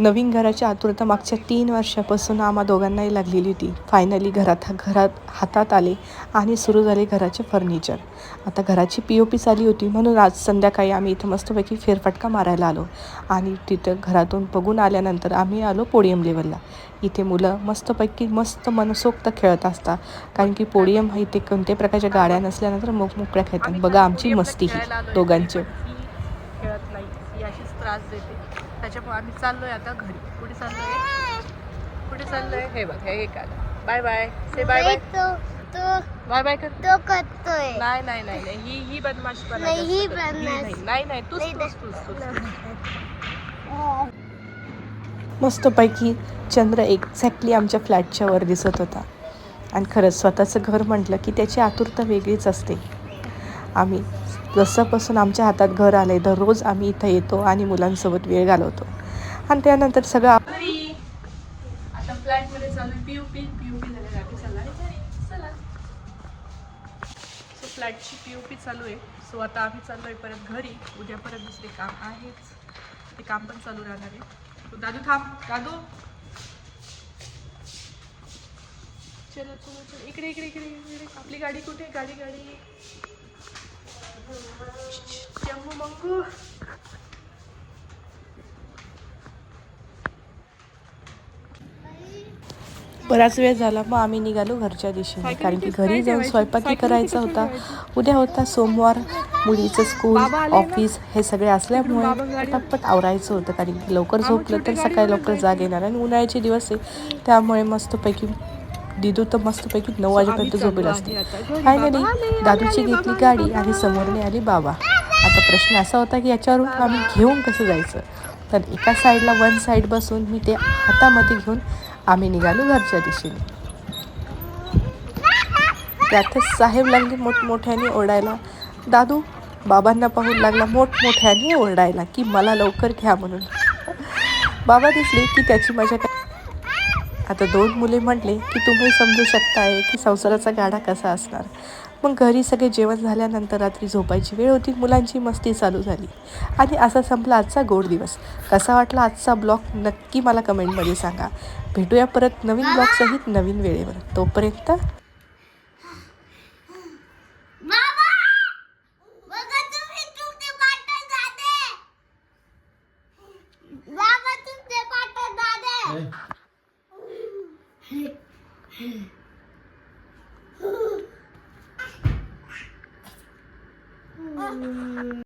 नवीन घराची आतुरता मागच्या तीन वर्षापासून आम्हा दोघांनाही लागलेली होती. फायनली घरात घरात हातात आले आणि सुरू झाले घराचे फर्निचर आता घराची पी ओ पी चाली होती म्हणून आज संध्याकाळी आम्ही इथं मस्तपैकी फेरफटका मारायला आलो. आणि तिथं घरातून बघून आल्यानंतर आम्ही आलो पोडियम लेवलला इथे मुलं मस्तपैकी मस्त मनसोक्त खेळत असतात. कारण की पोडियम इथे कोणत्याही प्रकारच्या गाड्या नसल्यानंतर मोकमोकळ्या खेळतात. बघा आमची मस्ती ही दोघांची. खेळत नाही ही अशीच त्रास देते. त्याच्यामुळे आम्ही चाललोय आता घरी. कुठे चाललोय? कुठे चाललोय? हे बघ हे एक आलं बाय बाय से बाय बाय तो तो बाय बाय कर. तो करतोय. नाही नाही नाही नाही. ही ही बदमाश नाही, ही बदमाश. नाही नाही तूच नाही, तूच तूच तूच. मस्तपैकी चंद्र एक्झॅक्टली आमच्या फ्लॅटच्या वर दिसत होता. आणि खरंच स्वतःचं घर म्हटलं की त्याची आतुरता वेगळीच असते. आम्ही जसंपासून आमच्या हातात घर आलं आहे दररोज आम्ही इथं येतो आणि मुलांसोबत वेळ घालवतो. आणि त्यानंतर सगळं आप- आता flat P P U P झाले रात्री आहे. चला. सो फ्लॅटची पी यू पी चालू आहे. सो आता आम्ही चाललोय परत घरी. उद्या परत दुसरे काम आहेच. ते काम पण चालू राहणार आहे. दादू थांब. दादू. चलो चलो चलो. इकडे इकडे इकडे इकडे. आपली गाडी कुठे? आहे? गाडी गाडी. जम्मू मंगू बराच वेळ झाला मग आम्ही निघालो घरच्या दिशेने. कारण की घरी जाऊन स्वयंपाकी करायचा होता. उद्या होता सोमवार मुलीचं स्कूल ऑफिस हे सगळे असल्यामुळे पटपट आवरायचं होतं. कारण की लवकर झोपलं तर सकाळी लवकर जाग येणार. आणि उन्हाळ्याचे दिवस आहे. त्यामुळे मस्तपैकी दिदू तर मस्तपैकी नऊ वाजेपर्यंत झोपेल असते फायनली दादूची घेतली गाडी आणि समोरने आली बाबा. आता प्रश्न असा होता की याच्यावरून आम्ही घेऊन कसं जायचं? तर एका साईडला वन साईड बसून मी ते हातामध्ये घेऊन आम्ही निघालो घरच्या दिशेने. त्यातच साहेब लागले मोठमोठ्याने ओरडायला दादू बाबांना पाहून लागला मोठमोठ्याने ओरडायला की मला लवकर घ्या म्हणून. बाबा दिसले की त्याची मजा काय आता दोन मुले म्हटले की तुम्ही समजू शकताय की संसाराचा गाडा कसा असणार. मग घरी सगळे जेवण झाल्यानंतर रात्री झोपायची वेळ होती मुलांची मस्ती चालू झाली. आणि असा संपला आजचा गोड दिवस. कसा वाटला आजचा ब्लॉग नक्की मला कमेंटमध्ये सांगा. भेटूया परत नवीन ब्लॉगसहित नवीन वेळेवर. तोपर्यंत बाबा Mm.